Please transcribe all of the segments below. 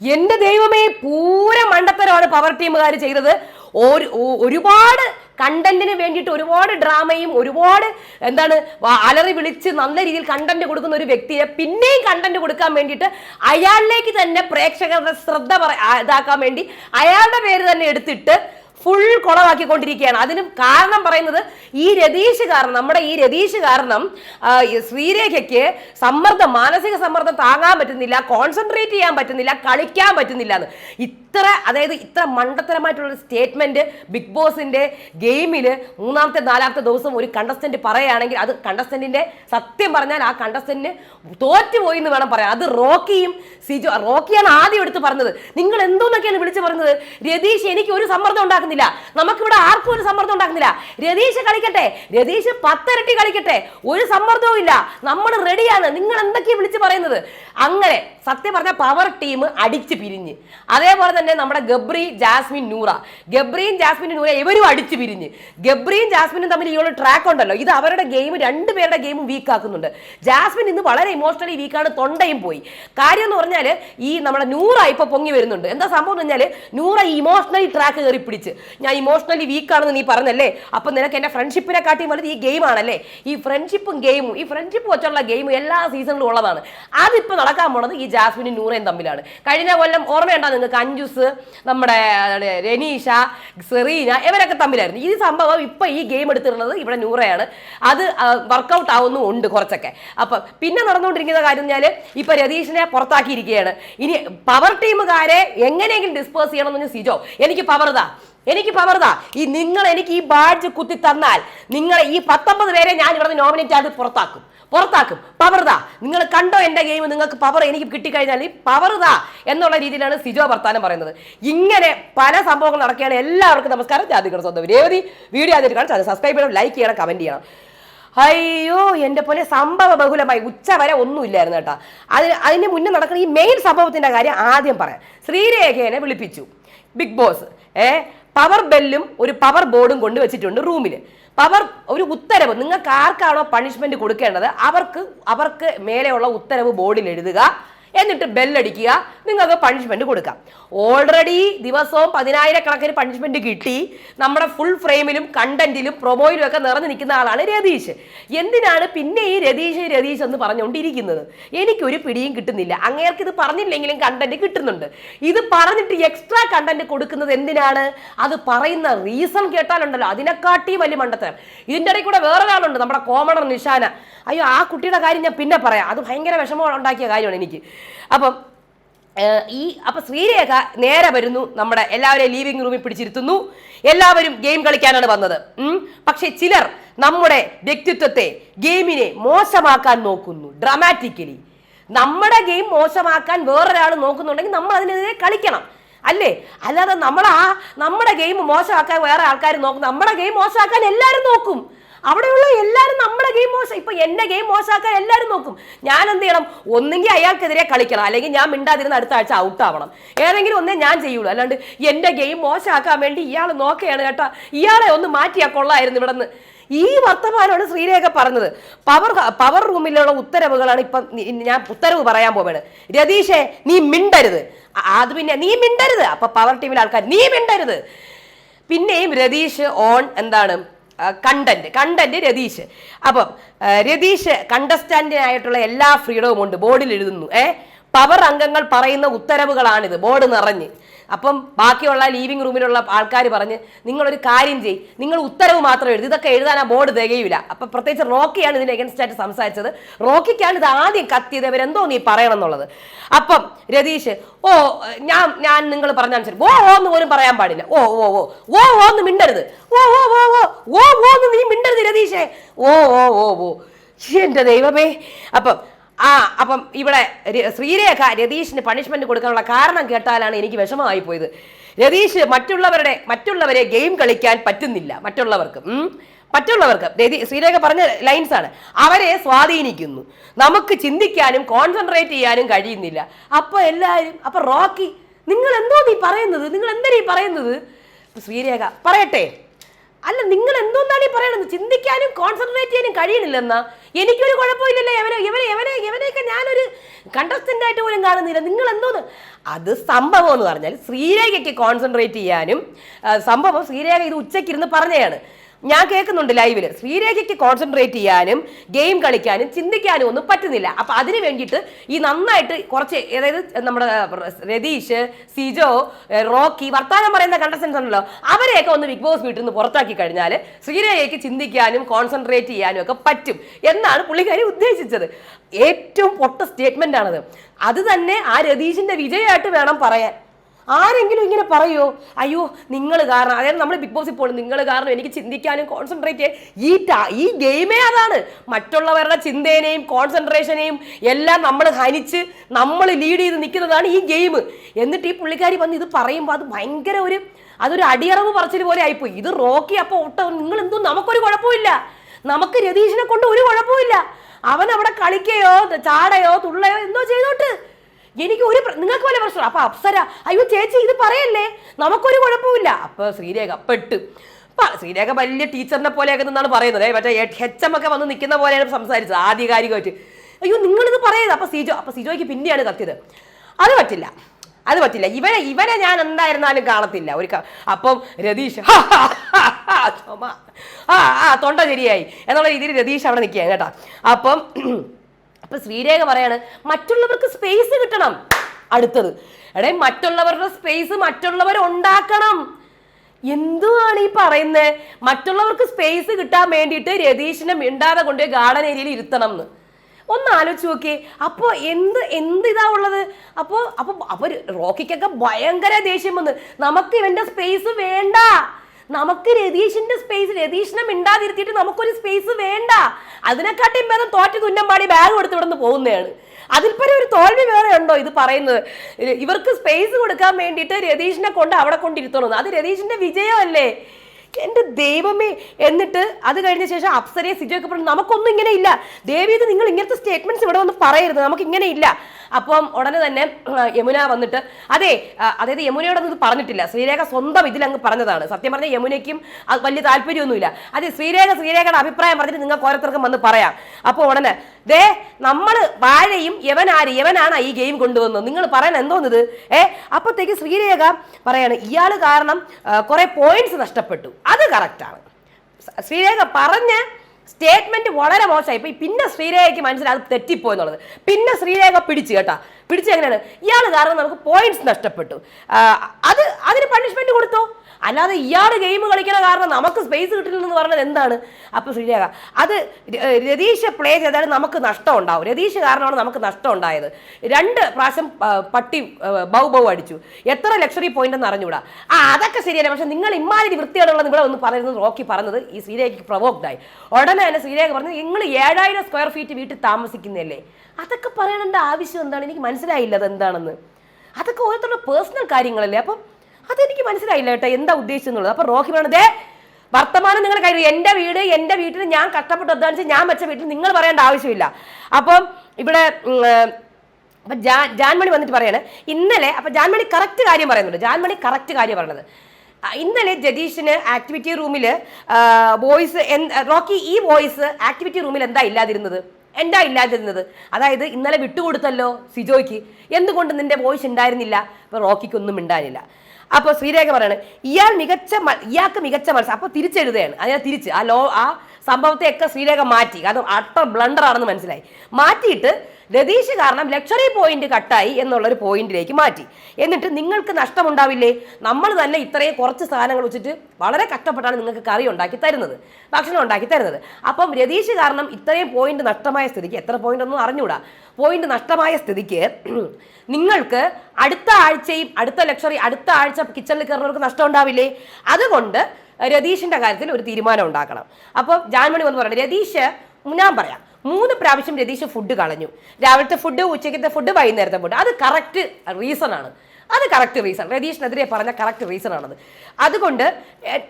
എന്റെ ദൈവമേ പൂര മണ്ടത്തരമാണ് പവർ ടീമുകാർ ചെയ്തത്. ഒരു- ഒരുപാട് കണ്ടന്റിന് വേണ്ടിയിട്ട് ഒരുപാട് ഡ്രാമയും ഒരുപാട് എന്താണ് അലറി വിളിച്ച് നല്ല രീതിയിൽ കണ്ടന്റ് കൊടുക്കുന്ന ഒരു വ്യക്തിയെ പിന്നെയും കണ്ടന്റ് കൊടുക്കാൻ വേണ്ടിയിട്ട് അയാളിലേക്ക് തന്നെ പ്രേക്ഷകരുടെ ശ്രദ്ധ ഇതാക്കാൻ വേണ്ടി അയാളുടെ പേര് തന്നെ എടുത്തിട്ട് ഫുൾ കുളമാക്കിക്കൊണ്ടിരിക്കുകയാണ് അതിന് കാരണം പറയുന്നത് ഈ രതീഷ് കാരണം നമ്മുടെ ഈ രതീഷ് കാരണം ശ്രീരേഖയ്ക്ക് സമ്മർദ്ദം മാനസിക സമ്മർദ്ദം താങ്ങാൻ പറ്റുന്നില്ല കോൺസെൻട്രേറ്റ് ചെയ്യാൻ പറ്റുന്നില്ല കളിക്കാൻ പറ്റുന്നില്ല എന്ന്. ഇത്ര അതായത് ഇത്ര മണ്ടത്തരമായിട്ടുള്ള സ്റ്റേറ്റ്മെന്റ് ബിഗ് ബോസിന്റെ ഗെയിമിൽ മൂന്നാമത്തെ നാലാമത്തെ ദിവസം ഒരു കണ്ടസ്റ്റന്റ് പറയുകയാണെങ്കിൽ അത് കണ്ടസ്റ്റന്റിന്റെ സത്യം പറഞ്ഞാൽ ആ കണ്ടസ്റ്റന്റിന് തോറ്റുപോയി എന്ന് വേണം പറയാം അത് റോക്കിയും സിജോ റോക്കിയാണ് ആദ്യം എടുത്ത് പറഞ്ഞത്. നിങ്ങൾ എന്തോന്നൊക്കെയാണ് വിളിച്ചു പറഞ്ഞത്? രതീഷ് എനിക്ക് ഒരു സമ്മർദ്ദം ഉണ്ടാക്കുന്നില്ല. നമുക്കിവിടെ ആർക്കും ഒരു സമ്മർദ്ദം ഉണ്ടാക്കുന്നില്ല. രതീഷ് കളിക്കട്ടെ. രതീഷ് പത്തരട്ടി കളിക്കട്ടെ. ഒരു സമ്മർദ്ദവും ഇല്ല. നമ്മൾ റെഡിയാണ് നിങ്ങൾ എന്തൊക്കെയാണ് വിളിച്ച് പറയുന്നത്? അങ്ങനെ സത്യം പറഞ്ഞ പവർ ടീം അടിച്ച് പിരിഞ്ഞ്. അതേപോലെ തന്നെ നമ്മുടെ ഗബ്രി ജാസ്മിൻ നൂറ. ഗബ്രിയും ജാസ്മിൻ നൂറ ഇവരും അടിച്ച് പിരിഞ്ഞ്. ഗബ്രിയും ജാസ്മിനും തമ്മിൽ ഈ ഒരു ട്രാക്ക് ഉണ്ടല്ലോ. ഇത് അവരുടെ ഗെയിം രണ്ടുപേരുടെ ഗെയിം വീക്ക് ആക്കുന്നുണ്ട്. ജാസ്മിൻ ഇന്ന് വളരെ ഇമോഷണലി വീക്കാണ് തൊണ്ടയും പോയി. കാര്യം എന്ന് പറഞ്ഞാൽ ഈ നമ്മുടെ നൂറ ഇപ്പൊ പൊങ്ങി വരുന്നുണ്ട്. എന്താ സംഭവം എന്ന് പറഞ്ഞാൽ നൂറ ഇമോഷണലി ട്രാക്ക് കയറി പിടിച്ച്. ഞാൻ ഇമോഷണലി വീക്കാണെന്ന് നീ പറഞ്ഞല്ലേ? അപ്പം നിനക്ക് എന്റെ ഫ്രണ്ട്ഷിപ്പിനെ കാട്ടി വലുത് ഈ ഗെയിം ആണല്ലേ? ഈ ഫ്രണ്ട്ഷിപ്പും ഗെയിമും ഈ ഫ്രണ്ട്ഷിപ്പ് വെച്ചുള്ള ഗെയിമും എല്ലാ സീസണിലും ഉള്ളതാണ്. അതിപ്പോൾ നടക്കാൻ പോണത് ഈ ജാസ്മിനും നൂറയും തമ്മിലാണ്. കഴിഞ്ഞ കൊല്ലം ഓർമ്മയുണ്ടോ നിങ്ങൾക്ക്? അഞ്ജുസ് നമ്മുടെ രനീഷ സെറീന ഇവരൊക്കെ തമ്മിലായിരുന്നു. ഈ സംഭവം ഇപ്പം ഈ ഗെയിം എടുത്തിരുന്നത് ഇവിടെ നൂറയാണ്. അത് വർക്കൗട്ട് ആവുന്നു ഉണ്ട് കുറച്ചൊക്കെ. അപ്പം പിന്നെ നടന്നുകൊണ്ടിരിക്കുന്ന കാര്യം പറഞ്ഞാൽ ഇപ്പം രതീഷിനെ പുറത്താക്കിയിരിക്കുകയാണ്. ഇനി പവർ ടീമുകാരെ എങ്ങനെയെങ്കിലും ഡിസ്പേഴ്സ് ചെയ്യണമെന്ന് സിജോ എനിക്ക് പവർ താ എനിക്ക് പവർതാ ഈ നിങ്ങൾ എനിക്ക് ഈ ബാഡ്ജ് കുത്തി തന്നാൽ നിങ്ങൾ ഈ പത്തൊമ്പത് പേരെ ഞാൻ ഇവിടെ നോമിനേറ്റ് ആയിട്ട് പുറത്താക്കും. പുറത്താക്കും. പവർതാ നിങ്ങൾ കണ്ടോ എന്റെ ഗെയിം നിങ്ങൾക്ക് പവർ എനിക്ക് കിട്ടിക്കഴിഞ്ഞാൽ പവർതാ എന്നുള്ള രീതിയിലാണ് സിജോ വർത്താനം പറയുന്നത്. ഇങ്ങനെ പല സംഭവങ്ങൾ നടക്കുകയാണ്. എല്ലാവർക്കും നമസ്കാരം. ജാതികൾ സ്വന്തം രേവതി വീഡിയോ ആദ്യമായിട്ട് കാണാൻ സബ്സ്ക്രൈബ് ചെയ്യണം ലൈക്ക് ചെയ്യണം കമന്റ് ചെയ്യണം. അയ്യോ എന്റെ പോലെ സംഭവ ബഹുലമായി. ഉച്ച വരെ ഒന്നുമില്ലായിരുന്നു കേട്ടോ. അതിന് അതിന് മുന്നേ നടക്കുന്ന ഈ മെയിൻ സംഭവത്തിന്റെ കാര്യം ആദ്യം പറയാം. ശ്രീരേഖേനെ വിളിപ്പിച്ചു. ബിഗ് ബോസ് ഏ? പവർ ബെല്ലും ഒരു പവർ ബോർഡും കൊണ്ട് വെച്ചിട്ടുണ്ട് റൂമിൽ പവർ ഒരു ഉത്തരവ് നിങ്ങൾക്ക് ആർക്കാണോ പണിഷ്മെന്റ് കൊടുക്കേണ്ടത്? അവർക്ക് അവർക്ക് മേലെയുള്ള ഉത്തരവ് ബോർഡിൽ എഴുതുക. എന്നിട്ട് ബെല്ലടിക്കുക. നിങ്ങൾക്ക് പണിഷ്മെന്റ് കൊടുക്കാം. ഓൾറെഡി ദിവസവും പതിനായിരക്കണക്കിന് പണിഷ്മെന്റ് കിട്ടി. നമ്മുടെ ഫുൾ ഫ്രെയിമിലും കണ്ടന്റിലും പ്രൊമോയിലും ഒക്കെ നിറഞ്ഞു നിൽക്കുന്ന ആളാണ് രതീഷ്. എന്തിനാണ് പിന്നെ ഈ രതീഷ് രതീഷ് എന്ന് പറഞ്ഞുകൊണ്ടിരിക്കുന്നത്? എനിക്കൊരു പിടിയും കിട്ടുന്നില്ല. അങ്ങേർക്ക് ഇത് പറഞ്ഞില്ലെങ്കിലും കണ്ടന്റ് കിട്ടുന്നുണ്ട്. ഇത് പറഞ്ഞിട്ട് എക്സ്ട്രാ കണ്ടന്റ് കൊടുക്കുന്നത് എന്തിനാണ്? അത് പറയുന്ന റീസൺ കേട്ടാലുണ്ടല്ലോ. അതിനെക്കാട്ടി വലിയ മണ്ടത്തരം. ഇതിന്റെ ഇടയിൽ കൂടെ വേറൊരാളുണ്ട് നമ്മുടെ കോമണർ നിഷാന. അയ്യോ ആ കുട്ടിയുടെ കാര്യം ഞാൻ പിന്നെ പറയാം. അത് ഭയങ്കര വിഷമം ഉണ്ടാക്കിയ കാര്യമാണ് എനിക്ക്. അപ്പം ഈ അപ്പൊ ശ്രീരേഖ നേരെ വരുന്നു നമ്മുടെ എല്ലാവരെയും ലീവിംഗ് റൂമിൽ പിടിച്ചിരുത്തുന്നു. എല്ലാവരും ഗെയിം കളിക്കാനാണ് വന്നത്. പക്ഷെ ചിലർ നമ്മുടെ വ്യക്തിത്വത്തെ ഗെയിമിനെ മോശമാക്കാൻ നോക്കുന്നു ഡ്രാമാറ്റിക്കലി നമ്മുടെ ഗെയിം മോശമാക്കാൻ വേറൊരാൾ നോക്കുന്നുണ്ടെങ്കിൽ നമ്മൾ അതിനെതിരെ കളിക്കണം. അല്ലേ? അല്ലാതെ നമ്മൾ ആ നമ്മുടെ ഗെയിം മോശമാക്കാൻ വേറെ ആൾക്കാർ നോക്കും. നമ്മുടെ ഗെയിം മോശമാക്കാൻ എല്ലാവരും നോക്കും. അവിടെയുള്ള എല്ലാവരും നമ്മുടെ ഗെയിം മോശം ഇപ്പൊ എന്റെ ഗെയിം മോശമാക്കാൻ എല്ലാവരും നോക്കും. ഞാൻ എന്ത് ചെയ്യണം? ഒന്നെങ്കിൽ അയാൾക്കെതിരെ കളിക്കണം. അല്ലെങ്കിൽ ഞാൻ മിണ്ടാതിരുന്ന അടുത്ത ആഴ്ച ഔട്ട് ആവണം. ഏതെങ്കിലും ഒന്നേ ഞാൻ ചെയ്യുള്ളൂ. അല്ലാണ്ട് എന്റെ ഗെയിം മോശമാക്കാൻ വേണ്ടി ഇയാൾ നോക്കുകയാണ് കേട്ടോ. ഇയാളെ ഒന്ന് മാറ്റിയാ കൊള്ളായിരുന്നു ഇവിടെ നിന്ന് ഈ വർത്തമാനമാണ് ശ്രീരേഖ പറഞ്ഞത്. പവർ പവർ റൂമിലുള്ള ഉത്തരവുകളാണ് ഇപ്പം ഞാൻ ഉത്തരവ് പറയാൻ പോവാണ് രതീഷേ നീ മിണ്ടരുത്. അത് പിന്നെ നീ മിണ്ടരുത്. അപ്പൊ പവർ ടീമിലെ ആൾക്കാർ നീ മിണ്ടരുത്. പിന്നെയും രതീഷ് ഓൺ എന്താണ്? Content content Ratheesh. അപ്പം രതീഷ് കണ്ടസ്റ്റന്റിനായിട്ടുള്ള എല്ലാ ഫ്രീഡവും ഉണ്ട്. ബോർഡിൽ എഴുതുന്നു. ഏ? പവർ അംഗങ്ങൾ പറയുന്ന ഉത്തരവുകളാണിത്. ബോർഡ് നിറഞ്ഞ്. അപ്പം ബാക്കിയുള്ള ലീവിംഗ് റൂമിലുള്ള ആൾക്കാർ പറഞ്ഞ് നിങ്ങളൊരു കാര്യം ചെയ്യ്. നിങ്ങൾ ഉത്തരവ് മാത്രം എഴുതി. ഇതൊക്കെ എഴുതാൻ ആ ബോർഡ് തികയില്ല അപ്പം പ്രത്യേകിച്ച് റോക്കിയാണ് ഇതിന് എഗൻസ്റ്റ് ആയിട്ട് സംസാരിച്ചത്. റോക്കിക്കാണ് ഇത് ആദ്യം കത്തിയത്. ഇവരെന്തോ നീ പറയണം എന്നുള്ളത് അപ്പം രതീഷ് ഓ ഞാൻ ഞാൻ നിങ്ങൾ പറഞ്ഞാൽ ശരി ഓ ഓ എന്ന് പോലും പറയാൻ പാടില്ല. ഓ ഓ ഓ ഓ ഓ എന്ന് മിണ്ടരുത്. ഓ ഓ ഓ ഓ ഓ ഓ എന്ന് നീ മിണ്ടരുത് രതീഷേ. ഓ ഓ ഓ ഓ എന്റെ ദൈവമേ. അപ്പം ആ അപ്പം ഇവിടെ ശ്രീരേഖ രതീഷിന് പണിഷ്മെന്റ് കൊടുക്കാനുള്ള കാരണം കേട്ടാലാണ് എനിക്ക് വിഷമമായി പോയത്. രതീഷ് മറ്റുള്ളവരുടെ മറ്റുള്ളവരെ ഗെയിം കളിക്കാൻ പറ്റുന്നില്ല മറ്റുള്ളവർക്ക്. മറ്റുള്ളവർക്ക്. ശ്രീരേഖ പറഞ്ഞ ലൈൻസ് ആണ്. അവരെ സ്വാധീനിക്കുന്നു. നമുക്ക് ചിന്തിക്കാനും കോൺസെൻട്രേറ്റ് ചെയ്യാനും കഴിയുന്നില്ല. അപ്പൊ എല്ലാവരും അപ്പൊ റോക്കി നിങ്ങൾ എന്തോ നീ പറയുന്നത്? നിങ്ങൾ എന്താ നീ പറയുന്നത്? ശ്രീരേഖ പറയട്ടെ. അല്ല നിങ്ങൾ എന്തോന്നാണ് ഈ പറയണത്? ചിന്തിക്കാനും കോൺസെൻട്രേറ്റ് ചെയ്യാനും കഴിയണില്ലെന്നാ? എനിക്കൊരു കുഴപ്പമില്ലല്ലോ എവനെ ഇവനെ എവനെ എവനെയൊക്കെ ഞാനൊരു കണ്ടസ്റ്റന്റ് ആയിട്ട് പോലും കാണുന്നില്ല. നിങ്ങൾ എന്തോന്ന് അത് സംഭവം എന്ന് പറഞ്ഞാൽ ശ്രീരേഖയ്ക്ക് കോൺസെൻട്രേറ്റ് ചെയ്യാനും സംഭവം ശ്രീരേഖ ഇത് ഉച്ചയ്ക്കിരുന്ന് പറഞ്ഞതാണ്. ഞാൻ കേൾക്കുന്നുണ്ട് ലൈവിൽ. ശ്രീരേഖയ്ക്ക് കോൺസെൻട്രേറ്റ് ചെയ്യാനും ഗെയിം കളിക്കാനും ചിന്തിക്കാനും ഒന്നും പറ്റുന്നില്ല. അപ്പൊ അതിന് വേണ്ടിയിട്ട് ഈ നന്നായിട്ട് കുറച്ച് അതായത് നമ്മുടെ രതീഷ് സിജോ റോക്കി വർത്താനം പറയുന്ന കണ്ടസ്റ്റൻസ് ഉണ്ടല്ലോ അവരെയൊക്കെ ഒന്ന് ബിഗ് ബോസ് വീട്ടിൽ നിന്ന് പുറത്താക്കി കഴിഞ്ഞാൽ ശ്രീരേഖയ്ക്ക് ചിന്തിക്കാനും കോൺസെൻട്രേറ്റ് ചെയ്യാനും ഒക്കെ പറ്റും എന്നാണ് പുള്ളിക്കാരി ഉദ്ദേശിച്ചത്. ഏറ്റവും പൊട്ട സ്റ്റേറ്റ്മെന്റ് ആണത്. അത് തന്നെ ആ രതീഷിന്റെ വിജയമായിട്ട് വേണം പറയാൻ. ആരെങ്കിലും ഇങ്ങനെ പറയോ? അയ്യോ നിങ്ങൾ കാരണം അതായത് നമ്മൾ ബിഗ് ബോസിൽ പോകുന്നത് നിങ്ങൾ കാരണം എനിക്ക് ചിന്തിക്കാനും കോൺസെൻട്രേറ്റ് ഈ ഈ ഗെയിമേ അതാണ്. മറ്റുള്ളവരുടെ ചിന്തേനെയും കോൺസെൻട്രേഷനെയും എല്ലാം നമ്മൾ ഹനിച്ച് നമ്മൾ ലീഡ് ചെയ്ത് നിൽക്കുന്നതാണ് ഈ ഗെയിം എന്നിട്ട് ഈ പുള്ളിക്കാരി വന്ന് ഇത് പറയുമ്പോൾ അത് ഭയങ്കര ഒരു അതൊരു അടിയറവ് പറച്ചിൽ പോലെ ആയിപ്പോയി. ഇത് റോക്കി അപ്പോൾ ഒട്ട നിങ്ങൾ എന്തോ നമുക്കൊരു കുഴപ്പമില്ല നമുക്ക് രതീഷിനെ കൊണ്ട് ഒരു കുഴപ്പമില്ല അവൻ അവിടെ കളിക്കുകയോ ചാടയോ തുള്ളയോ എന്തോ ചെയ്തോട്ട്. എനിക്ക് ഒരു നിങ്ങൾക്ക് വല്ല പ്രശ്നം അപ്പൊ അപ്സര അയ്യോ ചേച്ചി ഇത് പറയല്ലേ? നമുക്കൊരു കുഴപ്പമില്ല അപ്പൊ ശ്രീരേഖ പെട്ട്. ശ്രീരേഖ വലിയ ടീച്ചറിനെ പോലെയൊക്കെ നിന്നാണ് പറയുന്നത്. മറ്റേ എച്ച് എം ഒക്കെ വന്ന് നിൽക്കുന്ന പോലെയാണ് സംസാരിച്ചത് ആധികാരികമായിട്ട്. അയ്യോ നിങ്ങളിത് പറയരുത്. അപ്പൊ സിജോ അപ്പൊ സിജോയ്ക്ക് പിന്നെയാണ് കത്തിയത് അത് പറ്റില്ല. അത് പറ്റില്ല. ഇവരെ ഇവരെ ഞാൻ എന്തായിരുന്നാലും കാണത്തില്ല. ഒരു അപ്പം രതീഷ്. ആ ആ തൊണ്ട ശരിയായി എന്നുള്ള രീതിയിൽ രതീഷ് അവിടെ നിൽക്കുകയാണ് കേട്ടോ. അപ്പം അപ്പൊ ശ്രീരേഖ പറയാണ് മറ്റുള്ളവർക്ക് സ്പേസ് കിട്ടണം. അടുത്തത് എടേ മറ്റുള്ളവരുടെ സ്പേസ് മറ്റുള്ളവർ ഉണ്ടാക്കണം. എന്തുവാണ് ഈ പറയുന്നത് മറ്റുള്ളവർക്ക് സ്പേസ് കിട്ടാൻ വേണ്ടിയിട്ട് രതീഷിനെ മിണ്ടാതെ കൊണ്ട് ഗാർഡൻ ഏരിയയിൽ ഇരുത്തണം എന്ന്. ഒന്ന് ആലോചിച്ച് നോക്കിയേ അപ്പോൾ എന്ത് എന്ത് ഇതാ ഉള്ളത്? അപ്പോൾ അപ്പോൾ അപ്പോൾ റോക്കിക്കൊക്കെ ഭയങ്കര ദേഷ്യം വന്ന് നമുക്ക് ഇവന്റെ സ്പേസ് വേണ്ട. നമുക്ക് രതീഷിന്റെ സ്പേസ് രതീഷിനെ മിണ്ടാതിരുത്തിയിട്ട് നമുക്കൊരു സ്പേസ് വേണ്ട. അതിനെക്കാട്ടിയും ഭേദം തോറ്റ തുന്നമ്പാടി ബാഗ് കൊടുത്ത് ഇവിടെ നിന്ന് പോകുന്നതാണ് അതിൽപ്പരം ഒരു തോൽവി വേറെ ഉണ്ടോ ഇത് പറയുന്നത്? ഇവർക്ക് സ്പേസ് കൊടുക്കാൻ വേണ്ടിയിട്ട് രതീഷിനെ കൊണ്ട് അവിടെ കൊണ്ടിരുത്തണമെന്ന് അത് രതീഷിന്റെ വിജയമല്ലേ? എന്റെ ദൈവമേ എന്നിട്ട് അത് കഴിഞ്ഞ ശേഷം അപ്സരയെ സിജോയൊക്കെ പറഞ്ഞു നമുക്കൊന്നും ഇങ്ങനെ ഇല്ല. ദേവി ഇത് നിങ്ങൾ ഇങ്ങനത്തെ സ്റ്റേറ്റ്മെന്റ്സ് ഇവിടെ വന്ന് പറയരുത്. നമുക്ക് ഇങ്ങനെ ഇല്ല. അപ്പം ഉടനെ തന്നെ യമുന വന്നിട്ട് അതെ അതായത് യമുനയോടൊന്നും ഇത് പറഞ്ഞിട്ടില്ല. ശ്രീരേഖ സ്വന്തം ഇതിലങ്ങ് പറഞ്ഞതാണ്. സത്യം പറഞ്ഞ യമുനയ്ക്കും വലിയ താല്പര്യമൊന്നുമില്ല. അതെ ശ്രീരേഖ ശ്രീരേഖയുടെ അഭിപ്രായം പറഞ്ഞിട്ട് നിങ്ങൾക്ക് ഓരോരുത്തർക്കും വന്ന് പറയാം. അപ്പോൾ ഉടനെ ദേ നമ്മൾ വാഴയും യവനാര് യവനാണ് ഈ ഗെയിം കൊണ്ടുവന്നത്. നിങ്ങൾ പറയാൻ എന്തോന്നത്? ഏ അപ്പോഴത്തേക്ക് ശ്രീരേഖ പറയാണ് ഇയാൾ കാരണം കുറെ പോയിന്റ്സ് നഷ്ടപ്പെട്ടു. അത് കറക്റ്റാണ് ശ്രീരേഖ പറഞ്ഞ സ്റ്റേറ്റ്മെന്റ് വളരെ മോശമായി. ഇപ്പൊ പിന്നെ ശ്രീരേഖയ്ക്ക് മനസ്സിലായി അത് തെറ്റിപ്പോയി എന്നുള്ളത്. പിന്നെ ശ്രീരേഖ പിടിച്ചു കേട്ടാ. പിടിച്ചു എങ്ങനെയാണ്? ഇയാൾ കാരണം നമുക്ക് പോയിന്റ്സ് നഷ്ടപ്പെട്ടു. അത് അതിന് പണിഷ്മെന്റ് കൊടുത്തോ? അല്ലാതെ ഇയാൾ ഗെയിം കളിക്കണ കാരണം നമുക്ക് സ്പേസ് കിട്ടില്ലെന്ന് പറഞ്ഞത് എന്താണ്? അപ്പൊ ശ്രീരേഖ അത് രതീഷ് പ്ലേ ചെയ്താലും നമുക്ക് നഷ്ടം ഉണ്ടാവും. രതീഷ് കാരണമാണ് നമുക്ക് നഷ്ടം ഉണ്ടായത്. രണ്ട് പ്രാവശ്യം പട്ടി ബൗ ബൗ അടിച്ചു. എത്ര ലക്ഷറി പോയിന്റ് എന്ന് അറിഞ്ഞുകൂടാ? ആ അതൊക്കെ ശരിയല്ല. പക്ഷെ നിങ്ങൾ ഇമാതിരി വൃത്തിയോടുള്ള നിങ്ങളെ ഒന്ന് പറയുന്നത് റോക്കി പറഞ്ഞത് ഈ ശ്രീരേഖയ്ക്ക് പ്രൊവോക്ഡ് ആയി. ഉടനെ തന്നെ ശ്രീരേഖ പറഞ്ഞു നിങ്ങൾ ഏഴായിരം സ്ക്വയർ ഫീറ്റ് വീട്ടിൽ താമസിക്കുന്നതല്ലേ? അതൊക്കെ പറയേണ്ട ആവശ്യം എന്താണ്? എനിക്ക് മനസ്സിലായില്ല അതെന്താണെന്ന്. അതൊക്കെ ഓരോരുത്തരുടെ പേഴ്സണൽ കാര്യങ്ങളല്ലേ. അപ്പം അതെനിക്ക് മനസ്സിലായില്ല കേട്ടോ എന്താ ഉദ്ദേശിച്ചെന്നുള്ളത്. അപ്പൊ റോഹി പറഞ്ഞത് വർത്തമാനം നിങ്ങൾ കയറി എന്റെ വീട് എന്റെ വീട്ടിൽ ഞാൻ കഷ്ടപ്പെട്ട് അധ്വാനിച്ച് ഞാൻ വെച്ച വീട്ടിൽ നിങ്ങൾ പറയേണ്ട ആവശ്യമില്ല. അപ്പം ഇവിടെ അപ്പൊ ജാ- ജാൻമണി വന്നിട്ട് പറയാണ് ഇന്നലെ അപ്പൊ ജാൻമണി കറക്റ്റ് കാര്യം പറയുന്നുണ്ട്. ജാൻമണി കറക്റ്റ് കാര്യം പറയണത്. ഇന്നലെ ജതീഷിന് ആക്ടിവിറ്റി റൂമിൽ വോയിസ് റോക്കി ഈ വോയിസ് ആക്ടിവിറ്റി റൂമിൽ എന്താ ഇല്ലാതിരുന്നത്? എന്താ ഇല്ലാതിരുന്നത്? അതായത് ഇന്നലെ വിട്ടുകൊടുത്തല്ലോ സിജോയ്ക്ക്. എന്തുകൊണ്ട് നിന്റെ വോയിസ് ഉണ്ടായിരുന്നില്ല? അപ്പൊ റോക്കിക്കൊന്നും ഉണ്ടായിരുന്നില്ല അപ്പോൾ ശ്രീരേഖ പറയാണ് ഇയാൾ മികച്ച ഇയാൾക്ക് മികച്ച മത്സരം അപ്പോൾ തിരിച്ചെഴുതുകയാണ്. അതിനെ തിരിച്ച് ആ ലോ ആ സംഭവത്തെയൊക്കെ ശ്രീരേഖ മാറ്റി. കാരണം അട്ടർ ബ്ലണ്ടർ ആണെന്ന് മനസ്സിലായി. മാറ്റിയിട്ട് രതീഷ് കാരണം ലക്ഷറി പോയിന്റ് കട്ടായി എന്നുള്ളൊരു പോയിന്റിലേക്ക് മാറ്റി. എന്നിട്ട് നിങ്ങൾക്ക് നഷ്ടമുണ്ടാവില്ലേ? നമ്മൾ തന്നെ ഇത്രയും കുറച്ച് സാധനങ്ങൾ വെച്ചിട്ട് വളരെ കഷ്ടപ്പെട്ടാണ് നിങ്ങൾക്ക് കറി ഉണ്ടാക്കി തരുന്നത് ഭക്ഷണം ഉണ്ടാക്കി തരുന്നത്. അപ്പം രതീഷ് കാരണം ഇത്രയും പോയിന്റ് നഷ്ടമായ സ്ഥിതിക്ക് എത്ര പോയിന്റ് ഒന്നും അറിഞ്ഞുകൂടാ. പോയിന്റ് നഷ്ടമായ സ്ഥിതിക്ക് നിങ്ങൾക്ക് അടുത്ത ആഴ്ചയും അടുത്ത ലക്ഷറി അടുത്ത ആഴ്ച കിച്ചണിൽ കയറുന്നവർക്ക് നഷ്ടം ഉണ്ടാവില്ലേ? അതുകൊണ്ട് രതീഷിന്റെ കാര്യത്തിൽ ഒരു തീരുമാനം ഉണ്ടാക്കണം. അപ്പം ജാൻമണി വന്ന് പറയണം രതീഷ് ഞാൻ പറയാം. മൂന്ന് പ്രാവശ്യം രതീഷ് ഫുഡ് കളഞ്ഞു. രാവിലത്തെ ഫുഡ് ഉച്ചയ്ക്കത്തെ ഫുഡ് വൈകുന്നേരത്തെ ഫുഡ് അത് കറക്റ്റ് റീസൺ ആണ്. അത് കറക്റ്റ് റീസൺ രതീഷിനെതിരെ പറഞ്ഞ കറക്റ്റ് റീസൺ ആണത്. അതുകൊണ്ട്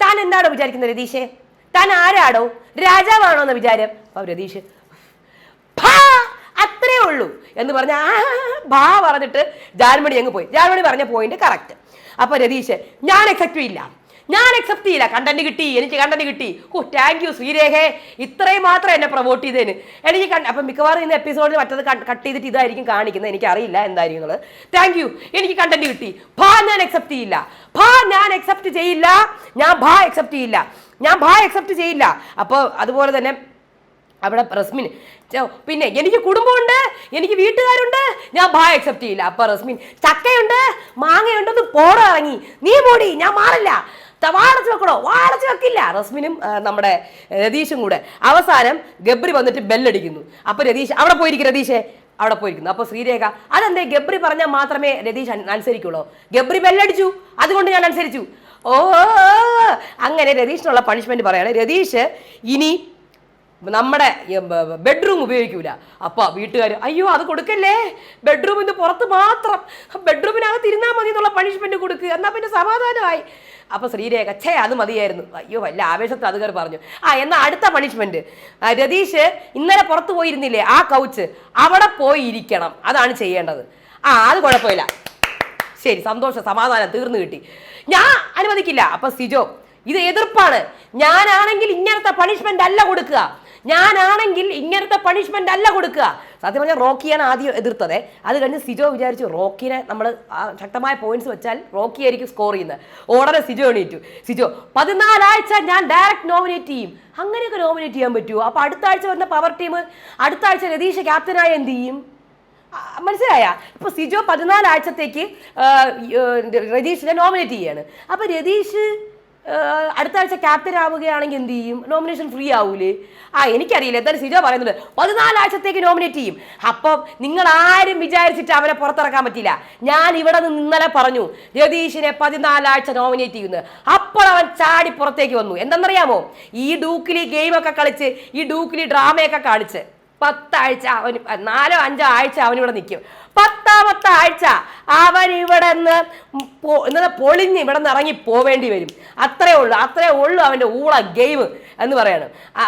താൻ എന്താണോ വിചാരിക്കുന്നത് രതീഷേ? താൻ ആരാണോ രാജാവാണോ എന്ന് വിചാരം? രതീഷ് അത്രേ ഉള്ളൂ എന്ന് പറഞ്ഞ ഭാ പറഞ്ഞിട്ട് ജാൻമണി അങ്ങ് പോയി. ജാൻമണി പറഞ്ഞ പോയിന്റ് കറക്റ്റ് അപ്പൊ രതീഷ് ഞാൻ എക്സെപ്റ്റ് ഇല്ല. ഞാൻ അക്സെപ്റ്റ് ചെയ്യില്ല. കണ്ടന്റ് കിട്ടി എനിക്ക് കണ്ടന്റ് കിട്ടി. ഓ താങ്ക് യു ശ്രീരേഖേ. ഇത്രയും മാത്രം എന്നെ പ്രൊമോട്ട് ചെയ്തതിന് എനിക്ക് അപ്പം മിക്കവാറും ഇന്ന് എപ്പിസോഡിൽ മറ്റത് കട്ട് ചെയ്തിട്ട് ഇതായിരിക്കും കാണിക്കുന്നത്. എനിക്ക് അറിയില്ല എന്തായിരിക്കും എന്നുള്ളത്. താങ്ക് യു എനിക്ക് കണ്ടന്റ് കിട്ടി. ഭാ ഞാൻ അക്സെപ്റ്റ് ചെയ്യില്ല. ഭാ ഞാൻ അക്സെപ്റ്റ് ചെയ്യില്ല. ഞാൻ ഭാ അക്സെപ്റ്റ് ചെയ്യില്ല. ഞാൻ ഭാ അക്സെപ്റ്റ് ചെയ്യില്ല. അപ്പോൾ അതുപോലെ തന്നെ അവിടെ റസ്മിൻ പിന്നെ എനിക്ക് കുടുംബമുണ്ട്. എനിക്ക് വീട്ടുകാരുണ്ട്. ഞാൻ ഭാ അക്സെപ്റ്റ് ചെയ്യില്ല. അപ്പൊ റസ്മിൻ ചക്കയുണ്ട്. മാങ്ങയുണ്ടെന്ന് പോട ഇറങ്ങി. നീ പോടി. ഞാൻ മാറില്ല. വാടച്ച് വെക്കണോ? വാടച്ച് വെക്കില്ല. റസ്മിനും നമ്മുടെ രതീഷും കൂടെ. അവസാനം ഗബ്രി വന്നിട്ട് ബെല്ലടിക്കുന്നു. അപ്പൊ രതീഷ് അവിടെ പോയിരിക്കും രതീഷേ. അവിടെ പോയിരിക്കുന്നു. അപ്പൊ ശ്രീരേഖ അതെന്തേ? ഗബ്രി പറഞ്ഞാൽ മാത്രമേ രതീഷ് അനുസരിക്കുള്ളൂ. ഗബ്രി ബെല്ലടിച്ചു. അതുകൊണ്ട് ഞാൻ അനുസരിച്ചു. ഓ അങ്ങനെ രതീഷിനുള്ള പണിഷ്മെന്റ് പറയാണ്. രതീഷ് ഇനി നമ്മുടെ ബെഡ്റൂം ഉപയോഗിക്കൂല. അപ്പൊ വീട്ടുകാർ അയ്യോ അത് കൊടുക്കല്ലേ? ബെഡ്റൂമിന് പുറത്ത് മാത്രം. ബെഡ്റൂമിനകത്ത് ഇരുന്നാൽ മതി എന്നുള്ള പണിഷ്മെന്റ് കൊടുക്കുക എന്നാ പിന്നെ സമാധാനമായി. അപ്പൊ ശ്രീരേഖ ഛേ അത് മതിയായിരുന്നു. അയ്യോ വല്ല ആവേശത്തിൽ അത് കയറി പറഞ്ഞു. ആ എന്നാ അടുത്ത പണിഷ്മെന്റ് രതീഷ് ഇന്നലെ പുറത്ത് പോയിരുന്നില്ലേ ആ കൗച്ച് അവിടെ പോയി ഇരിക്കണം. അതാണ് ചെയ്യേണ്ടത്. ആ അത് കുഴപ്പമില്ല. ശരി സന്തോഷം സമാധാനം തീർന്നു കിട്ടി. ഞാൻ അനുവദിക്കില്ല. അപ്പൊ സിജോ ഇത് എതിർപ്പാണ്. ഞാനാണെങ്കിൽ ഇങ്ങനത്തെ പണിഷ്മെന്റ് അല്ല കൊടുക്കുക. ഞാനാണെങ്കിൽ ഇങ്ങനത്തെ പണിഷ്മെന്റ് അല്ല കൊടുക്കുക. സത്യം പറഞ്ഞാൽ റോക്കിയാണ് ആദ്യം എതിർത്തത്. അത് കഴിഞ്ഞ് സിജോ വിചാരിച്ചു റോക്കിനെ നമ്മൾ ശക്തമായ പോയിന്റ്സ് വെച്ചാൽ റോക്കി ആയിരിക്കും സ്കോർ ചെയ്യുന്നത്. ഉടനെ സിജോ എണീറ്റു. സിജോ പതിനാലാഴ്ച ഞാൻ ഡയറക്റ്റ് നോമിനേറ്റ് ചെയ്യും. അങ്ങനെയൊക്കെ നോമിനേറ്റ് ചെയ്യാൻ പറ്റുമോ അപ്പൊ അടുത്ത ആഴ്ച വരുന്ന പവർ ടീം അടുത്ത ആഴ്ച രതീഷ് ക്യാപ്റ്റനായ എന്ത് ചെയ്യും? മനസ്സിലായ? ഇപ്പൊ സിജോ പതിനാലാഴ്ചത്തേക്ക് രതീഷിനെ നോമിനേറ്റ് ചെയ്യാണ്. അപ്പൊ രതീഷ് അടുത്ത ആഴ്ച ക്യാപ്റ്റൻ ആവുകയാണെങ്കിൽ എന്ത് ചെയ്യും? നോമിനേഷൻ ഫ്രീ ആവൂലേ? ആ എനിക്കറിയില്ല. എന്തായാലും സിജോ പറയുന്നത് പതിനാലാഴ്ചത്തേക്ക് നോമിനേറ്റ് ചെയ്യും. അപ്പം നിങ്ങൾ ആരും വിചാരിച്ചിട്ട് അവനെ പുറത്തിറക്കാൻ പറ്റില്ല. ഞാൻ ഇവിടെ നിന്ന് ഇന്നലെ പറഞ്ഞു രതീഷിനെ പതിനാലാഴ്ച നോമിനേറ്റ് ചെയ്യുന്നു. അപ്പോൾ അവൻ ചാടി പുറത്തേക്ക് വന്നു. എന്തെന്നറിയാമോ? ഈ ഡൂക്കിലി ഗെയിമൊക്കെ കളിച്ച് ഈ ഡൂക്കിലി ഡ്രാമയൊക്കെ കാണിച്ച് പത്താഴ്ച അവന് നാലോ അഞ്ചോ ആഴ്ച അവനിവിടെ നിൽക്കും. പത്താമത്തെ ആഴ്ച അവൻ ഇവിടെ നിന്ന് പൊളിഞ്ഞ് ഇവിടെ നിന്ന് ഇറങ്ങി പോവേണ്ടി വരും. അത്രേ ഉള്ളൂ അത്രേ ഉള്ളൂ അവന്റെ ഊള ഗെയിം എന്ന് പറയാണ്.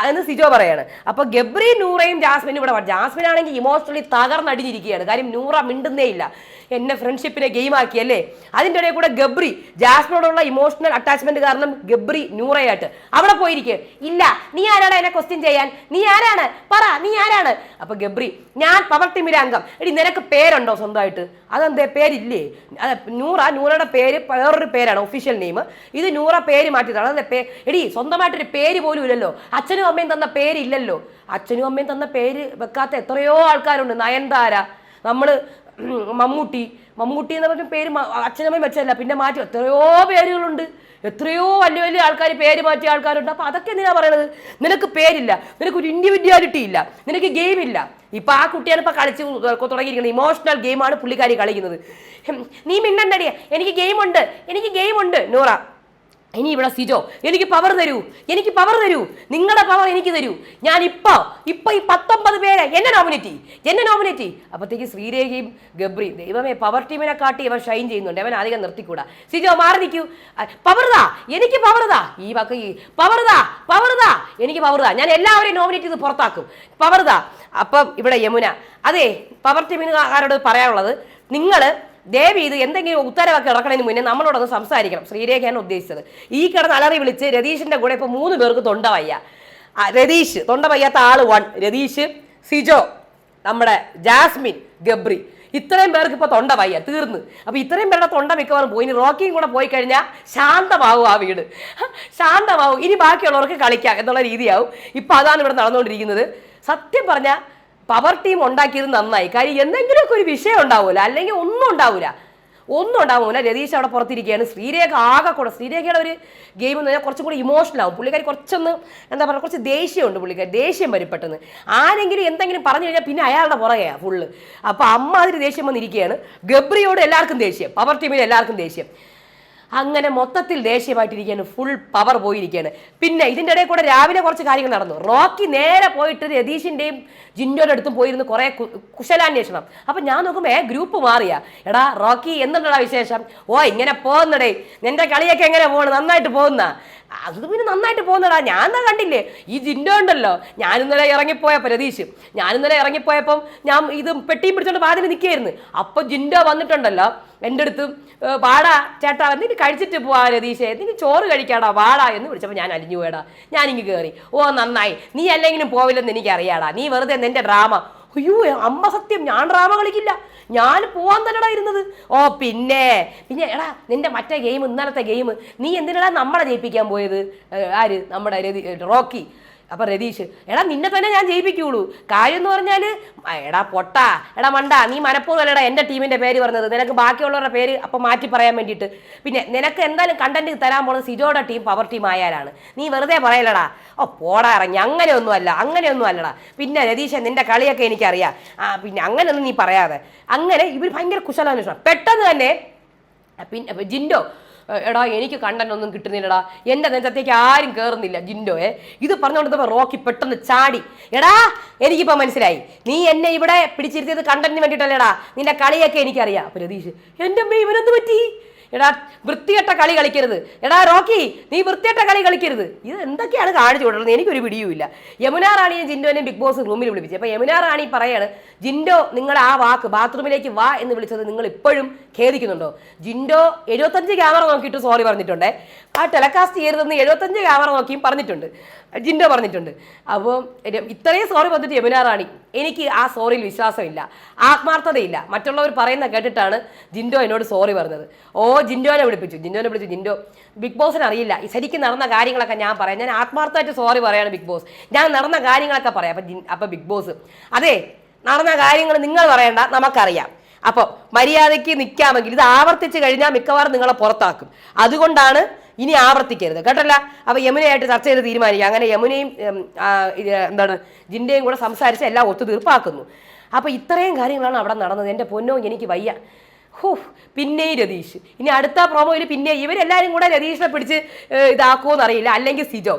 എന്ന് സിജോ പറയാണ്. അപ്പൊ ഗബ്രി നൂറയും ജാസ്മിനും ഇവിടെ. ജാസ്മിൻ ആണെങ്കിൽ ഇമോഷണലി തകർന്നടിഞ്ഞിരിക്കുകയാണ്. കാര്യം നൂറ മിണ്ടുന്നേ ഇല്ല. എന്നെ ഫ്രണ്ട്ഷിപ്പിനെ ഗെയിം ആക്കി അല്ലേ? അതിന്റെ ഇടയിൽ കൂടെ ഗബ്രി ജാസ്മിനോടുള്ള ഇമോഷണൽ അറ്റാച്ച്മെന്റ് കാരണം ഗബ്രി നൂറയായിട്ട്. അവിടെ പോയിരിക്കുക ഇല്ല നീ ആരാണ് എന്നെ ക്വസ്റ്റ്യൻ ചെയ്യാൻ? നീ ആരാണ്? പറ നീ ആരാണ്? അപ്പൊ ഗബ്രി ഞാൻ പവർ മിരാംഗം എടി നിനക്ക് പേരുണ്ടോ സ്വന്തമായിട്ട്? അതെന്തേ പേരില്ലേ? അതെ നൂറ നൂറയുടെ പേര് വേറൊരു പേരാണ് ഒഫീഷ്യൽ നെയിം ഇത് നൂറ പേര് മാറ്റിയതാണ്. അതെ പേ എടി സ്വന്തമായിട്ടൊരു പേര് പോലും ഇല്ലല്ലോ. അച്ഛനും അമ്മയും തന്ന പേരില്ലല്ലോ അച്ഛനും അമ്മയും തന്ന പേര് വെക്കാത്ത എത്രയോ ആൾക്കാരുണ്ട്. നയൻതാര നമ്മൾ മമ്മൂട്ടി. മമ്മൂട്ടി എന്ന് പറഞ്ഞ പേര് അച്ഛനും അച്ഛനമ്മയും വെച്ചല്ല പിന്നെ മാറ്റി. എത്രയോ പേരുകളുണ്ട്. എത്രയോ വലിയ വലിയ ആൾക്കാർ പേര് മാറ്റിയ ആൾക്കാരുണ്ട്. അപ്പോൾ അതൊക്കെ എന്തിനാണ് പറയണത്? നിനക്ക് പേരില്ല. നിനക്കൊരു ഇൻഡിവിജ്വാലിറ്റി ഇല്ല. നിനക്ക് ഗെയിം ഇല്ല. ഇപ്പൊ ആ കുട്ടിയാണ് ഇപ്പൊ കളിച്ച് തുടങ്ങിയിരിക്കുന്നത്. ഇമോഷണൽ ഗെയിമാണ് പുള്ളിക്കാരി കളിക്കുന്നത്. നീ മിണ്ടണ്ടടിയ എനിക്ക് ഗെയിമുണ്ട് എനിക്ക് ഗെയിമുണ്ട് നൂറ. ഇനി ഇവിടെ സിജോ എനിക്ക് പവർ തരൂ എനിക്ക് പവർ തരൂ നിങ്ങളുടെ പവർ എനിക്ക് തരൂ. ഞാൻ ഇപ്പൊ ഇപ്പൊ ഈ പത്തൊമ്പത് പേരെ എന്നെ നോമിനേറ്റ് എന്നെ നോമിനേറ്റ് അപ്പത്തേക്ക് ശ്രീരേഖയും ഗബ്രിയും ദൈവമേ പവർ ടീമിനെ കാട്ടി ഇവൻ ഷൈൻ ചെയ്യുന്നുണ്ട് അവൻ അധികം നിർത്തിക്കൂടാ. സിജോ മാറി നിൽക്കൂ. പവർതാ എനിക്ക് പവർതാ ഈ വാക്ക് ഈ പവർതാ പവർതാ എനിക്ക് പവർതാ ഞാൻ എല്ലാവരെയും നോമിനേറ്റ് ചെയ്ത് പുറത്താക്കും. പവർതാ അപ്പം ഇവിടെ യമുന അതെ പവർ ടീമിനുകാരോട് പറയാനുള്ളത്? നിങ്ങൾ ദേവി ഇത് എന്തെങ്കിലും ഉത്തരവൊക്കെ ഇറക്കണതിന് മുന്നേ നമ്മളോടൊന്ന് സംസാരിക്കണം. ശ്രീരേഖയാണ് ഉദ്ദേശിച്ചത്. ഈ കിടന്ന് അലറി വിളിച്ച് രതീഷിന്റെ കൂടെ ഇപ്പൊ മൂന്ന് പേർക്ക് തൊണ്ട വയ്യ. രതീഷ് തൊണ്ട വയ്യാത്ത ആൾ വൺ. രതീഷ് സിജോ നമ്മുടെ ജാസ്മിൻ ഗബ്രി. ഇത്രയും പേർക്ക് ഇപ്പൊ തൊണ്ട വയ്യ തീർന്ന്. അപ്പൊ ഇത്രയും പേരുടെ തൊണ്ട മിക്കവാറും പോയി. ഇനി കൂടെ പോയി കഴിഞ്ഞാൽ ശാന്തമാവും ആ വീട്. ശാന്തമാവും. ഇനി ബാക്കിയുള്ളവർക്ക് കളിക്കാം എന്നുള്ള രീതിയാവും. ഇപ്പൊ അതാണ് ഇവിടെ നടന്നുകൊണ്ടിരിക്കുന്നത്. സത്യം പറഞ്ഞാൽ പവർ ടീം ഉണ്ടാക്കിയത് നന്നായി. കാര്യം എന്തെങ്കിലുമൊക്കെ ഒരു വിഷയം ഉണ്ടാവൂല. അല്ലെങ്കിൽ ഒന്നും ഉണ്ടാവൂല. ഒന്നും ഉണ്ടാവൂല. രതീഷ് അവിടെ പുറത്തിരിക്കുകയാണ്. ശ്രീരേഖ ആകെ കൂടെ ശ്രീരേഖയുടെ ഒരു ഗെയിം എന്ന് പറഞ്ഞാൽ കുറച്ചും കൂടി ഇമോഷണൽ ആവും. പുള്ളിക്കാരി കുറച്ചൊന്ന് എന്താ പറയുക കുറച്ച് ദേഷ്യമുണ്ട് പുള്ളിക്കാരി. ദേഷ്യം വരും പെട്ടെന്ന്. ആരെങ്കിലും എന്തെങ്കിലും പറഞ്ഞു കഴിഞ്ഞാൽ പിന്നെ അയാളുടെ പുറകെയാണ് ഫുള്ള് അപ്പോൾ അമ്മ അതിന് ദേഷ്യം വന്നിരിക്കുകയാണ്. ഗബ്രിയോട് എല്ലാവർക്കും ദേഷ്യം. പവർ ടീമിൽ എല്ലാവർക്കും ദേഷ്യം. അങ്ങനെ മൊത്തത്തിൽ ദേഷ്യമായിട്ടിരിക്കുകയാണ്. ഫുൾ പവർ പോയിരിക്കുകയാണ്. പിന്നെ ഇതിന്റെ ഇടയിൽ കൂടെ രാവിലെ കുറച്ച് കാര്യങ്ങൾ നടന്നു. റോക്കി നേരെ പോയിട്ട് രതീഷിന്റെയും ജിൻഡോയുടെ അടുത്തും പോയിരുന്ന് കുറേ കുശലാന്വേഷണം. അപ്പം ഞാൻ നോക്കുമ്പോൾ ഗ്രൂപ്പ് മാറിയാ. എടാ റോക്കി എന്തുണ്ടടാ വിശേഷം? ഓ ഇങ്ങനെ പോകുന്നടേ. നിന്റെ കളിയൊക്കെ എങ്ങനെ പോകണം നന്നായിട്ട് പോകുന്ന? അത് പിന്നെ നന്നായിട്ട് പോകുന്നടാ. ഞാൻ എന്താ കണ്ടില്ലേ? ഈ ജിൻഡോ ഉണ്ടല്ലോ. ഞാൻ ഇന്നലെ ഇറങ്ങിപ്പോയപ്പോൾ രതീഷ് ഞാൻ ഇന്നലെ ഇറങ്ങിപ്പോയപ്പം ഞാൻ ഇത് പെട്ടിയും പിടിച്ചോണ്ട് വാതിൽ നിൽക്കുകയായിരുന്നു അപ്പോൾ ജിൻഡോ വന്നിട്ടുണ്ടല്ലോ. എന്റെ അടുത്ത് "ഏ, പാടാ ചേട്ടാ എന്നിട്ട് കഴിച്ചിട്ട് പോവാ രതീഷേ നീ ചോറ് കഴിക്കാടാ വാടാ എന്ന് വിളിച്ചപ്പോൾ ഞാൻ അലിഞ്ഞു പോയടാ. ഞാനിങ്ങ് കയറി ഓ നന്നായി. നീ അല്ലെങ്കിലും പോവില്ലെന്ന് എനിക്ക് അറിയാടാ നീ വെറുതെ നിന്റെ ഡ്രാമ. അയ്യോ അമ്മ സത്യം ഞാൻ ഡ്രാമ കളിക്കില്ല. ഞാൻ പോവാൻ തന്നെടാ ഇരുന്നത്. ഓ പിന്നെ പിന്നെ എടാ നിന്റെ മറ്റേ ഗെയിം ഇന്നലത്തെ ഗെയിം നീ എന്തിനാ നമ്മളെ ജയിപ്പിക്കാൻ പോയത്? ആര്? നമ്മുടെ റോക്കി. അപ്പൊ രതീഷ് എടാ നിന്നെ തന്നെ ഞാൻ ജയിപ്പിക്കുള്ളൂ. കാര്യം എന്ന് പറഞ്ഞാൽ എടാ പൊട്ട എടാ മണ്ട നീ മനപ്പൂർവം അല്ലടാ എന്റെ ടീമിന്റെ പേര് പറഞ്ഞത്. നിനക്ക് ബാക്കിയുള്ളവരുടെ പേര് അപ്പൊ മാറ്റി പറയാൻ വേണ്ടിയിട്ട്. പിന്നെ നിനക്ക് എന്തായാലും കണ്ടന്റ് തരാൻ പോകുന്നത് സിജോയുടെ ടീം പവർ ടീം ആയാലാണ്. നീ വെറുതെ പറയലടാ. ഓ പോടാ ഇറങ്ങി. അങ്ങനെയൊന്നും അല്ല അങ്ങനെയൊന്നും അല്ലടാ. പിന്നെ രതീഷ് നിന്റെ കളിയൊക്കെ എനിക്കറിയാം. ആ പിന്നെ അങ്ങനെയൊന്നും നീ പറയാതെ. അങ്ങനെ ഇവർ ഭയങ്കര കുശലാന്വേഷണം. പെട്ടെന്ന് തന്നെ പിന്നെ ജിൻഡോ "എ- എടാ എനിക്ക് കണ്ടന്റ് ഒന്നും കിട്ടുന്നില്ലടാ. എന്റെ നെഞ്ചത്തേക്ക് ആരും കയറുന്നില്ല ജിൻഡോയെ. ഇത് പറഞ്ഞുകൊണ്ടിരുന്നപ്പോ റോക്കി പെട്ടെന്ന് ചാടി. എടാ എനിക്കിപ്പോ മനസ്സിലായി. നീ എന്നെ ഇവിടെ പിടിച്ചിരുത്തിയത് കണ്ടന്റിന് വേണ്ടിട്ടല്ലേടാ നിന്റെ കളിയൊക്കെ എനിക്കറിയാം. അപ്പൊ രതീഷ് എന്റെ അമ്മ ഇവനെന്ത് പറ്റി? എടാ വൃത്തികെട്ട കളി കളിക്കരുത്. എടാ റോക്കി നീ വൃത്തികെട്ട കളി കളിക്കരുത്. ഇത് എന്തൊക്കെയാണ് കാണിച്ചു കൊടുക്കുന്നത്? എനിക്കൊരു പിടിയുമില്ല. യമുന റാണിയും ജിൻഡോനെയും ബിഗ് ബോസ് റൂമിൽ വിളിപ്പിച്ചു. അപ്പൊ യമുന റാണി പറയാണ് ജിൻഡോ നിങ്ങൾ ആ വാക്ക് ബാത്റൂമിലേക്ക് വാ എന്ന് വിളിച്ചത് നിങ്ങൾ ഇപ്പോഴും ഖേദിക്കുന്നുണ്ടോ? ജിൻഡോ എഴുപത്തഞ്ച് ക്യാമറ നോക്കിയിട്ട് സോറി പറഞ്ഞിട്ടുണ്ടേ. ആ ടെലകാസ്റ്റ് ചെയ്യരുതെന്ന് എഴുപത്തഞ്ച് ക്യാമറ നോക്കിയും പറഞ്ഞിട്ടുണ്ട്. ജിൻഡോ പറഞ്ഞിട്ടുണ്ട്. അപ്പോൾ ഇത്രയും സോറി പറഞ്ഞിട്ട് യമുന റാണി എനിക്ക് ആ സോറിയിൽ വിശ്വാസമില്ല. ആത്മാർത്ഥതയില്ല. മറ്റുള്ളവർ പറയുന്ന കേട്ടിട്ടാണ് ജിൻഡോ എന്നോട് സോറി പറഞ്ഞത്. ഓ ജിൻഡോനെ വിളിപ്പിച്ചു. ജിൻഡോനെ വിളിച്ചു ജിൻഡോ ബിഗ് ബോസിന് അറിയില്ല. ശരിക്കും നടന്ന കാര്യങ്ങളൊക്കെ ഞാൻ പറയാം. ഞാൻ ആത്മാർത്ഥമായിട്ട് സോറി പറയാണ് ബിഗ് ബോസ്. ഞാൻ നടന്ന കാര്യങ്ങളൊക്കെ പറയാം. അപ്പം ജിൻ അപ്പം ബിഗ് ബോസ്. അതെ നടന്ന കാര്യങ്ങൾ നിങ്ങൾ പറയണ്ട നമുക്കറിയാം. അപ്പോൾ മര്യാദയ്ക്ക് നിൽക്കാമെങ്കിൽ ഇത് ആവർത്തിച്ച് കഴിഞ്ഞാൽ മിക്കവാറും നിങ്ങളെ പുറത്താക്കും. അതുകൊണ്ടാണ് ഇനി ആവർത്തിക്കരുത്. കേട്ടല്ല? അപ്പോൾ യമുനയായിട്ട് ചർച്ച ചെയ്ത് തീരുമാനിക്കുക അങ്ങനെ യമുനയും എന്താണ് ജിന്റെയും കൂടെ സംസാരിച്ച് എല്ലാം ഒത്തുതീർപ്പാക്കുന്നു അപ്പോൾ ഇത്രയും കാര്യങ്ങളാണ് അവിടെ നടന്നത്. എന്റെ പൊന്നോ എനിക്ക് വയ്യ. ഹൂ പിന്നെയും രതീഷ്. ഇനി അടുത്ത പ്രോമോയിൽ പിന്നെ ഇവരെല്ലാവരും കൂടെ രതീഷിനെ പിടിച്ച് ഇതാക്കുമോ അറിയില്ല. അല്ലെങ്കിൽ സിജോ.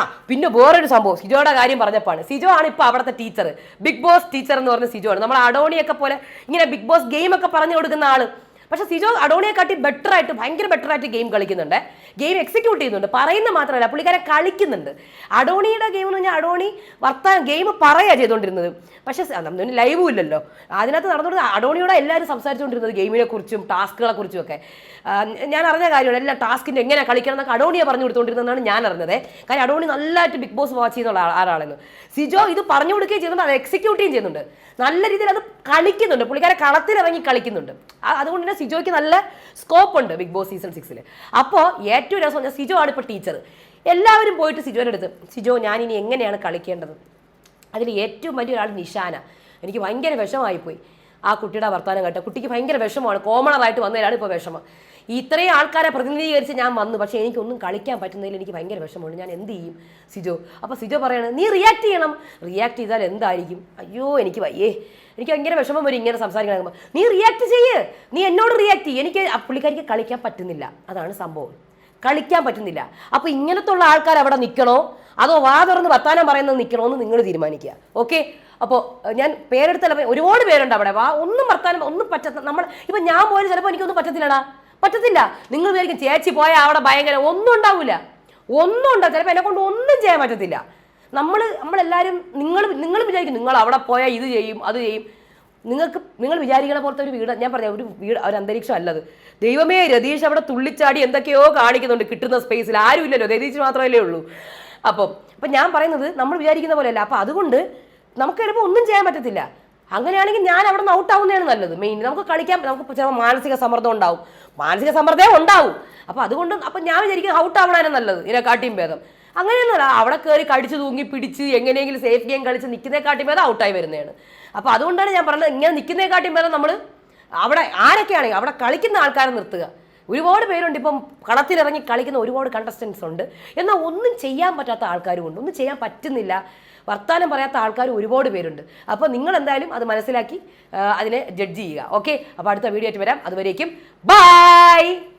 ആ പിന്നെ വേറൊരു സംഭവം. സിജോയുടെ കാര്യം പറഞ്ഞപ്പോൾ സിജോ ആണ് ഇപ്പോൾ അവിടുത്തെ ടീച്ചർ ബിഗ് ബോസ് ടീച്ചർ എന്ന് പറഞ്ഞ സിജോ ആണ്. നമ്മൾ അഡോണിയൊക്കെ പോലെ ഇങ്ങനെ ബിഗ് ബോസ് ഗെയിം ഒക്കെ പറഞ്ഞു കൊടുക്കുന്ന ആൾ. പക്ഷെ സിജോ അഡോണിയെക്കാട്ടി ബെറ്റർ ആയിട്ട് ഭയങ്കര ബെറ്റർ ആയിട്ട് ഗെയിം കളിക്കുന്നുണ്ട്. ഗെയിം എക്സിക്യൂട്ട് ചെയ്യുന്നുണ്ട്. പറയുന്ന മാത്രമല്ല പുള്ളിക്കാരെ കളിക്കുന്നുണ്ട്. അഡോണിയുടെ ഗെയിം എന്ന് പറഞ്ഞാൽ അഡോണി വർത്താൻ ഗെയിം പറയുക ചെയ്തുകൊണ്ടിരുന്നത്. പക്ഷേ നമ്മൾ ലൈവും ഇല്ലല്ലോ. അതിനകത്ത് നടന്നുകൊണ്ട് അഡോണിയോടെ എല്ലാവരും സംസാരിച്ചുകൊണ്ടിരുന്നത് ഗെയിമിനെ കുറിച്ചും ടാസ്കുകളെ കുറിച്ചും ഒക്കെ. ഞാൻ അറിഞ്ഞ കാര്യമാണ് എല്ലാ ടാസ്കിന്റെ എങ്ങനെ കളിക്കണം എന്നൊക്കെ അഡോണിയെ പറഞ്ഞു കൊടുത്തുകൊണ്ടിരുന്നതാണ് ഞാൻ അറിഞ്ഞത്. കാര്യം അഡോണി നല്ലതായിട്ട് ബിഗ് ബോസ് വാച്ച് ചെയ്യുന്ന ആളാ- ആളാണെന്ന്. സിജോ ഇത് പറഞ്ഞു കൊടുക്കുകയും ചെയ്യുന്നുണ്ട് അത് എക്സിക്യൂട്ട് ചെയ്യുന്നുണ്ട്. നല്ല രീതിയിൽ അത് കളിക്കുന്നുണ്ട്. പുള്ളിക്കാരെ കളത്തിലിറങ്ങി കളിക്കുന്നുണ്ട്. അതുകൊണ്ട് തന്നെ സിജോയ്ക്ക് നല്ല സ്കോപ്പ് ഉണ്ട് ബിഗ് ബോസ് സീസൺ സിക്സിൽ അപ്പോൾ ഏറ്റവും രസം പറഞ്ഞാൽ സിജോ ആണ് ഇപ്പോൾ ടീച്ചർ എല്ലാവരും പോയിട്ട് സിജോയുടെ അടുത്ത് സിജോ ഞാൻ ഇനി എങ്ങനെയാണ് കളിക്കേണ്ടത്? അതിൽ ഏറ്റവും വലിയ ഒരാൾ നിഷാന. എനിക്ക് ഭയങ്കര വിഷമായിപ്പോയി ആ കുട്ടിയുടെ വർത്തമാനം കേട്ടോ കുട്ടിക്ക് ഭയങ്കര വിഷമമാണ്. കോമണറായിട്ട് വന്നതിലാണ് ഇപ്പോൾ വിഷമം. ഇത്രയും ആൾക്കാരെ പ്രതിനിധീകരിച്ച് ഞാൻ വന്നു. പക്ഷേ എനിക്കൊന്നും കളിക്കാൻ പറ്റുന്നതിൽ എനിക്ക് ഭയങ്കര വിഷമമുണ്ട്. ഞാൻ എന്ത് ചെയ്യും? സിജോ അപ്പോൾ സിജോ പറയണത് നീ റിയാക്ട് ചെയ്യണം. റിയാക്ട് ചെയ്താൽ എന്തായിരിക്കും? അയ്യോ എനിക്ക് വയ്യേ. എനിക്ക് ഭയങ്കര വിഷമം വരും ഇങ്ങനെ സംസാരിക്കണം നീ റിയാക്ട് ചെയ്യ്. നീ എന്നോട് റിയാക്ട് ചെയ്യ്. എനിക്ക് പുള്ളിക്കാരിക്ക് കളിക്കാൻ പറ്റുന്നില്ല. അതാണ് സംഭവം. കളിക്കാൻ പറ്റുന്നില്ല. അപ്പോൾ ഇങ്ങനത്തെ ഉള്ള ആൾക്കാർ അവിടെ നിൽക്കണോ? അതോ വാ തുറന്ന് വർത്താനം പറയുന്നത് നിൽക്കണോ എന്ന് നിങ്ങൾ തീരുമാനിക്കുക. ഓക്കെ? അപ്പോൾ ഞാൻ പേരെടുത്തല്ല ഒരുപാട് പേരുണ്ട് അവിടെ. വാ ഒന്നും വർത്താനം ഒന്നും പറ്റത്ത നമ്മൾ ഇപ്പം ഞാൻ പോലും ചിലപ്പോൾ എനിക്കൊന്നും പറ്റത്തില്ലടാ. പറ്റത്തില്ല. നിങ്ങൾ വിചാരിക്കും ചേച്ചി പോയാൽ അവിടെ ഭയങ്കര ഒന്നും ഉണ്ടാവില്ല ഒന്നും ഉണ്ടാവും ചിലപ്പോൾ എന്നെ കൊണ്ട് ഒന്നും ചെയ്യാൻ പറ്റത്തില്ല. നമ്മൾ നമ്മളെല്ലാവരും നിങ്ങൾ നിങ്ങൾ വിചാരിക്കും നിങ്ങൾ അവിടെ പോയാൽ ഇത് ചെയ്യും അത് ചെയ്യും. നിങ്ങൾക്ക് നിങ്ങൾ വിചാരിക്കണ പോലത്തെ ഒരു വീട് ഞാൻ പറഞ്ഞ ഒരു വീട് ഒരു അന്തരീക്ഷം അല്ലത്. ദൈവമേ രതീഷ് അവിടെ തുള്ളിച്ചാടി എന്തൊക്കെയോ കാണിക്കുന്നുണ്ട് കിട്ടുന്ന സ്പേസിൽ ആരും ഇല്ലല്ലോ രതീഷ് മാത്രമല്ലേ ഉള്ളൂ. അപ്പം അപ്പം ഞാൻ പറയുന്നത് നമ്മൾ വിചാരിക്കുന്ന പോലെയല്ല. അപ്പം അതുകൊണ്ട് നമുക്ക് ചിലപ്പോൾ ഒന്നും ചെയ്യാൻ പറ്റത്തില്ല. അങ്ങനെയാണെങ്കിൽ ഞാൻ അവിടെ നിന്ന് ഔട്ട് ആവുന്നതാണ് നല്ലത്. മെയിൻ നമുക്ക് കളിക്കാൻ നമുക്ക് ചിലപ്പോൾ മാനസിക സമ്മർദ്ദം ഉണ്ടാവും. മാനസിക സമ്മർദ്ദം ഉണ്ടാവും. അപ്പോൾ അതുകൊണ്ട് അപ്പം ഞാൻ വിചാരിക്കും ഔട്ട് ആവണാണ് നല്ലത് ഇതിനെക്കാട്ടിയും ഭേദം. അങ്ങനെയൊന്നുമല്ല അവിടെ കയറി കടിച്ചു തൂങ്ങി പിടിച്ച് എങ്ങനെയെങ്കിലും സേഫ് ഗെയിം കളിച്ച് നിൽക്കുന്നതിനെക്കാട്ടിയും ഭേദം ഔട്ടായി വരുന്നതാണ്. അപ്പോൾ അതുകൊണ്ടാണ് ഞാൻ പറഞ്ഞത് ഇങ്ങനെ നിൽക്കുന്നതിനെക്കാട്ടിയും ഭേദം നമ്മൾ അവിടെ ആരൊക്കെയാണെങ്കിൽ അവിടെ കളിക്കുന്ന ആൾക്കാരെ നിർത്തുക. ഒരുപാട് പേരുണ്ട് ഇപ്പം കളത്തിലിറങ്ങി കളിക്കുന്ന ഒരുപാട് കണ്ടസ്റ്റൻസ് ഉണ്ട്. എന്നാൽ ഒന്നും ചെയ്യാൻ പറ്റാത്ത ആൾക്കാരും ഉണ്ട് ഒന്നും ചെയ്യാൻ പറ്റുന്നില്ല. വർത്താനം പറയാത്ത ആൾക്കാർ ഒരുപാട് പേരുണ്ട്. അപ്പോൾ നിങ്ങൾ എന്തായാലും അത് മനസ്സിലാക്കി അതിനെ ജഡ്ജ് ചെയ്യുക. ഓക്കെ അപ്പോൾ അടുത്ത വീഡിയോ ആയിട്ട് വരാം. അതുവരേക്കും ബൈ